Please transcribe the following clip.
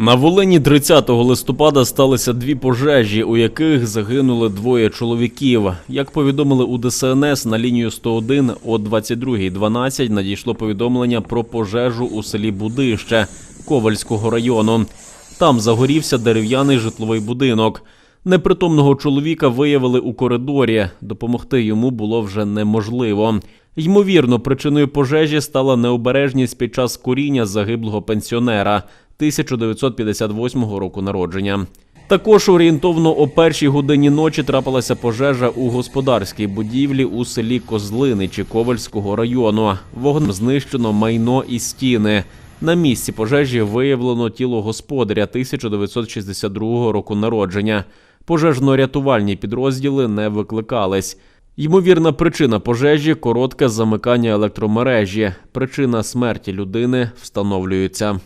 На Волині 30 листопада сталися дві пожежі, у яких загинули двоє чоловіків. Як повідомили у ДСНС на лінію 101 о 22.12 надійшло повідомлення про пожежу у селі Будище Ковальського району. Там загорівся дерев'яний житловий будинок. Непритомного чоловіка виявили у коридорі. Допомогти йому було вже неможливо. Ймовірно, причиною пожежі стала необережність під час куріння загиблого пенсіонера 1958 року народження. Також орієнтовно о першій годині ночі трапилася пожежа у господарській будівлі у селі Козлиничі Ковальського району. Вогнем знищено майно і стіни. На місці пожежі виявлено тіло господаря 1962 року народження. Пожежно-рятувальні підрозділи не викликались. Ймовірна причина пожежі коротке замикання електромережі. Причина смерті людини встановлюється.